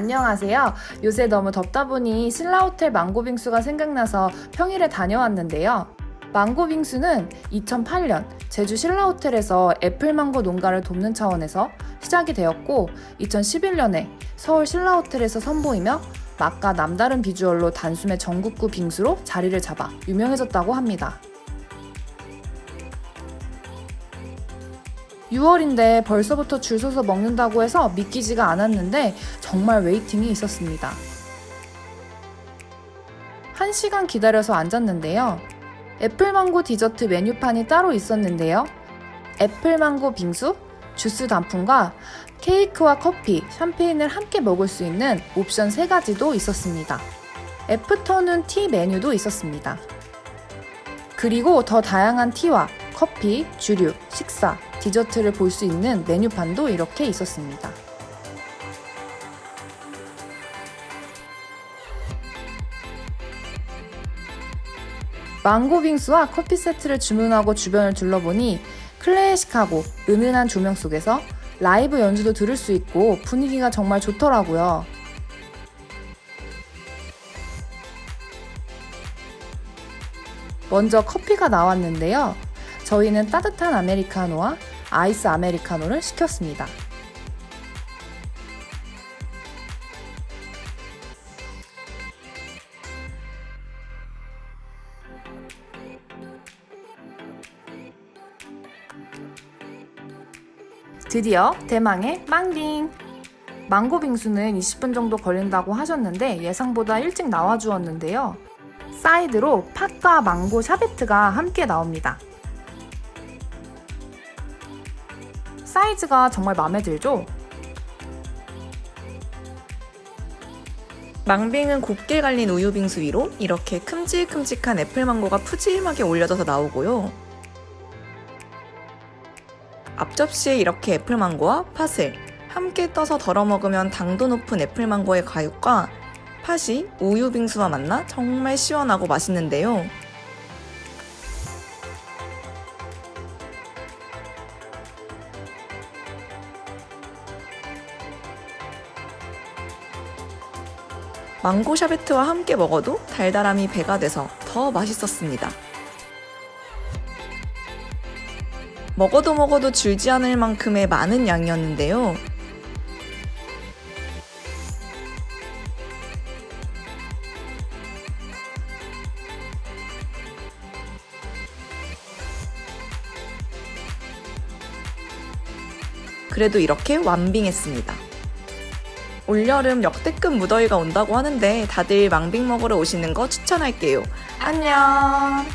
안녕하세요. 요새 너무 덥다 보니 신라호텔 망고빙수가 생각나서 평일에 다녀왔는데요. 망고빙수는 2008년 제주 신라호텔에서 애플망고 농가를 돕는 차원에서 시작이 되었고 2011년에 서울 신라호텔에서 선보이며 맛과 남다른 비주얼로 단숨에 전국구 빙수로 자리를 잡아 유명해졌다고 합니다. 6월인데 벌써부터 줄 서서 먹는다고 해서 믿기지가 않았는데 정말 웨이팅이 있었습니다. 1시간 기다려서 앉았는데요. 애플망고 디저트 메뉴판이 따로 있었는데요. 애플망고 빙수, 주스 단품과 케이크와 커피, 샴페인을 함께 먹을 수 있는 옵션 3가지도 있었습니다. 애프터눈 티 메뉴도 있었습니다. 그리고 더 다양한 티와 커피, 주류, 식사, 디저트를 볼 수 있는 메뉴판도 이렇게 있었습니다. 망고 빙수와 커피 세트를 주문하고 주변을 둘러보니 클래식하고 은은한 조명 속에서 라이브 연주도 들을 수 있고 분위기가 정말 좋더라고요. 먼저 커피가 나왔는데요. 저희는 따뜻한 아메리카노와 아이스 아메리카노를 시켰습니다. 드디어 대망의 망빙! 망고 빙수는 20분 정도 걸린다고 하셨는데 예상보다 일찍 나와주었는데요. 사이드로 팥과 망고 샤베트가 함께 나옵니다. 사이즈가 정말 마음에 들죠? 망빙은 곱게 갈린 우유 빙수 위로 이렇게 큼직큼직한 애플망고가 푸짐하게 올려져서 나오고요. 앞접시에 이렇게 애플망고와 팥을 함께 떠서 덜어 먹으면 당도 높은 애플망고의 과육과 팥이 우유 빙수와 만나 정말 시원하고 맛있는데요. 망고 샤베트와 함께 먹어도 달달함이 배가 돼서 더 맛있었습니다. 먹어도 먹어도 줄지 않을 만큼의 많은 양이었는데요. 그래도 이렇게 완빙했습니다. 올여름 역대급 무더위가 온다고 하는데 다들 망빙 먹으러 오시는 거 추천할게요. 안녕!